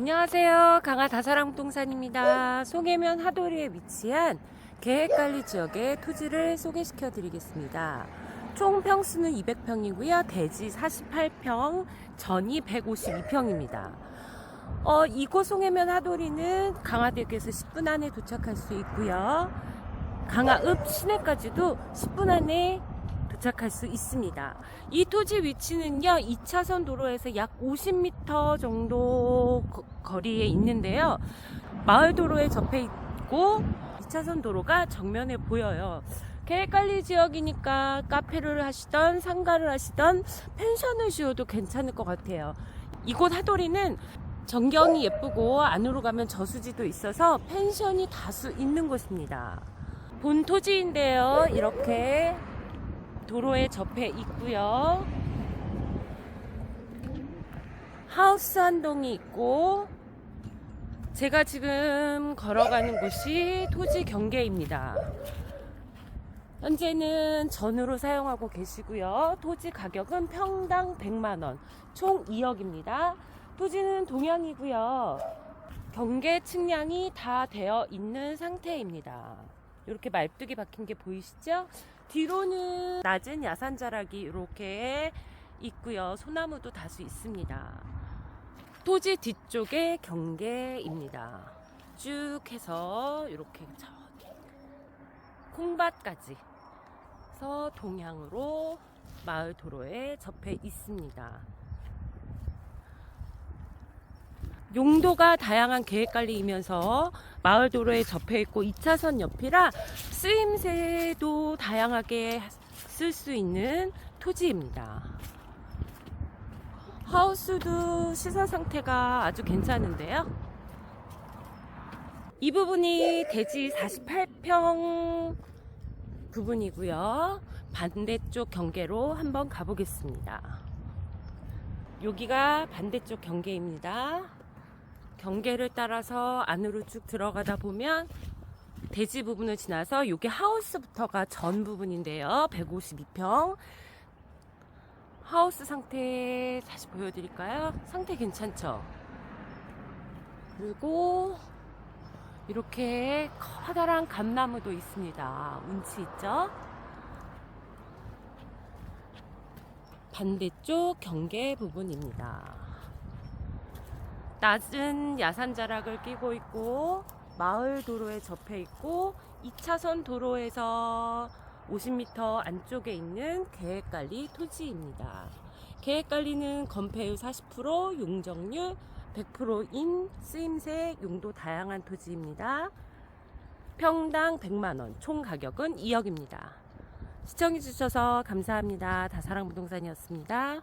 안녕하세요. 강화 다사랑부동산입니다. 송해면 하도리에 위치한 계획관리 지역의 토지를 소개시켜 드리겠습니다. 총 평수는 200평이고요. 대지 48평, 전이 152평입니다. 어, 이곳 송해면 하도리는 강화대교에서 10분 안에 도착할 수 있고요. 강화읍 시내까지도 10분 안에 도착할 수 있습니다. 이 토지 위치는요, 2차선 도로에서 약 50m 정도 거- 거리에 있는데요. 마을 도로에 접해 있고 2차선 도로가 정면에 보여요. 계획관리 지역이니까 카페를 하시던 상가를 하시던 펜션을 지어도 괜찮을 것 같아요. 이곳 하도리는 전경이 예쁘고 안으로 가면 저수지도 있어서 펜션이 다수 있는 곳입니다. 본 토지인데요. 이렇게 도로에 접해 있고요. 하우스 한 동이 있고 제가 지금 걸어가는 곳이 토지 경계입니다. 현재는 전으로 사용하고 계시고요. 토지 가격은 평당 100만 원, 총 2억입니다. 토지는 동양이고요. 경계 측량이 다 되어 있는 상태입니다. 이렇게 말뚝이 박힌 게 보이시죠? 뒤로는 낮은 야산 자락이 이렇게 있고요. 소나무도 다수 있습니다. 토지 뒤쪽에 경계입니다. 쭉 해서 이렇게 저기 콩밭까지 해서 동향으로 마을 도로에 접해 있습니다. 용도가 다양한 계획관리이면서 마을 도로에 접해 있고 2차선 옆이라 쓰임새도 다양하게 쓸 수 있는 토지입니다. 하우스도 시설 상태가 아주 괜찮은데요. 이 부분이 대지 48평 부분이고요. 반대쪽 경계로 한번 가보겠습니다. 여기가 반대쪽 경계입니다. 경계를 따라서 안으로 쭉 들어가다 보면 대지 부분을 지나서 여기 하우스부터가 전 부분인데요. 152평. 하우스 상태 다시 보여드릴까요? 상태 괜찮죠? 그리고 이렇게 커다란 감나무도 있습니다. 운치 있죠? 반대쪽 경계 부분입니다. 낮은 야산 자락을 끼고 있고 마을 도로에 접해 있고 2차선 도로에서 50m 안쪽에 있는 계획관리 토지입니다. 계획관리는 건폐율 40%, 용적률 100%인 쓰임새 용도 다양한 토지입니다. 평당 100만원, 총 가격은 2억입니다. 시청해주셔서 감사합니다. 다사랑부동산이었습니다.